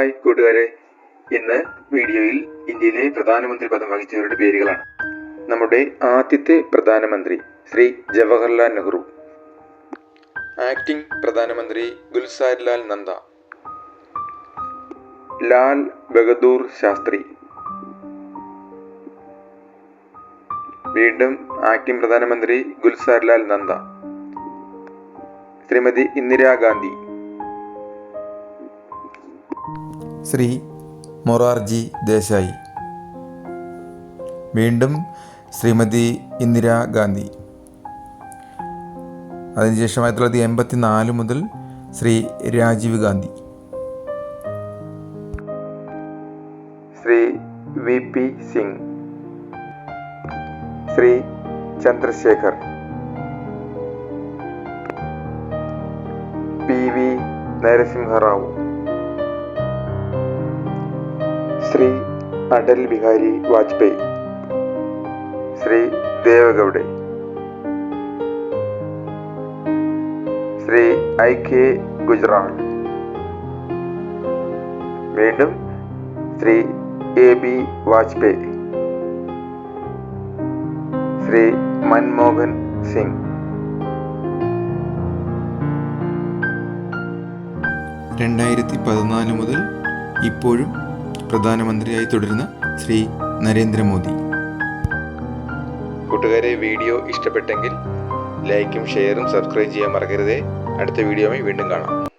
Hi കൂട്ടുകാരെ. ഇന്ന് വീഡിയോയിൽ ഇന്ത്യയിലെ പ്രധാനമന്ത്രി പദം വഹിച്ചവരുടെ പേരുകളാണ്. നമ്മുടെ ആദ്യത്തെ പ്രധാനമന്ത്രി ശ്രീ ജവഹർലാൽ നെഹ്റു. ആക്ടിംഗ് പ്രധാനമന്ത്രി ഗുൽസാരിലാൽ നന്ദ. ലാൽ ബഹദൂർ ശാസ്ത്രി. വീണ്ടും ആക്ടിംഗ് പ്രധാനമന്ത്രി ഗുൽസാരിലാൽ നന്ദ. ശ്രീമതി ഇന്ദിരാഗാന്ധി. ശ്രീ മൊറാർജി ദേശായി. വീണ്ടും ശ്രീമതി ഇന്ദിരാഗാന്ധി അതിനുശേഷം ആയിരത്തി തൊള്ളായിരത്തി എൺപത്തി നാല് മുതൽ Shri Rajiv Gandhi. Shri V P Singh. Shri Chandrashekhar. P V Narasimha Rao Shri Atal Bihari Vajpayee. Shri Deve Gowda Shri I K Gujral. വീണ്ടും ശ്രീ എ ബി വാജ്പേയി. ശ്രീ മൻമോഹൻ സിംഗ്. രണ്ടായിരത്തി പതിനാല് മുതൽ ഇപ്പോഴും പ്രധാനമന്ത്രിയായി തുടരുന്ന ശ്രീ നരേന്ദ്രമോദി. കൂട്ടുകാരെ വീഡിയോ ഇഷ്ടപ്പെട്ടെങ്കിൽ ലൈക്കും ഷെയറും സബ്സ്ക്രൈബ് ചെയ്യാൻ മറക്കരുതേ. അടുത്ത വീഡിയോയുമായി വീണ്ടും കാണാം.